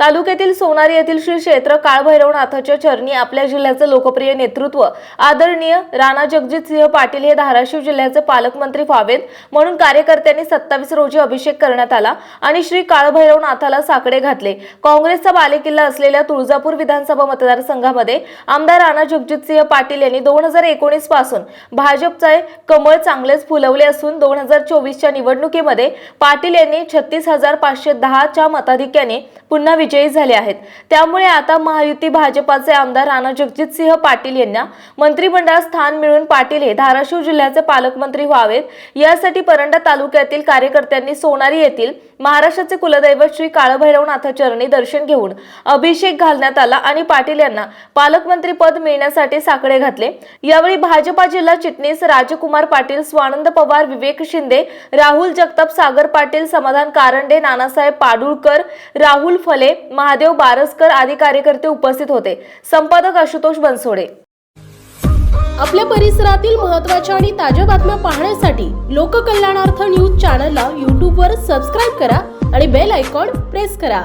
तालुक्यातील सोनारी येथील श्री क्षेत्र काळभैरवनाथाच्या चरणी आपल्या जिल्ह्याचे लोकप्रिय नेतृत्व आदरणीय राणा जगजित सिंह पाटील हे धाराशिव जिल्ह्याचे पालकमंत्री व्हावेत म्हणून कार्यकर्त्यांनी सत्तावीस रोजी अभिषेक करण्यात आला आणि श्री काळभैरवनाथाला साकडे घातले. काँग्रेसचा बालेकिल्ला असलेल्या तुळजापूर विधानसभा मतदारसंघामध्ये आमदार राणा जगजित सिंह पाटील यांनी दोन हजार एकोणीसपासून भाजपचे कमळ चांगलेच फुलवले असून दोन हजार चोवीसच्या निवडणुकीमध्ये पाटील यांनी छत्तीस हजार पाचशे दहाच्या मताधिक्याने पुन्हा विजयी झाले आहेत. त्यामुळे आता महायुती भाजपाचे आमदार राणा जगजित सिंह पाटील यांना मंत्रिमंडळात स्थान मिळून पाटील हे धाराशिव जिल्ह्याचे पालकमंत्री व्हावेत. यासाठी परंडा तालुक्यातील कार्यकर्त्यांनी सोनारी येथील महाराष्ट्राचे कुलदैवत श्री काळभैरवनाथ चरणी दर्शन घेऊन अभिषेक घालण्यात आला आणि पाटील यांना पालकमंत्री पद मिळण्यासाठी साकडे घातले. यावेळी भाजपा जिल्हा चिटणीस राजकुमार पाटील स्वानंद पवार विवेक शिंदे राहुल जगताप सागर पाटील समाधान कारंडे नानासाहेब पाडुळकर राहुल फले महादेव बारसकर आदी कार्यकर्ते उपस्थित होते. संपादक आशुतोष बनसोडे. आपल्या परिसरातील महत्त्वाच्या आणि ताज्या बातम्या पाहण्यासाठी लोककल्याणार्थ न्यूज चॅनलला यूट्यूबवर सबस्क्राईब करा आणि बेल आयकॉन प्रेस करा.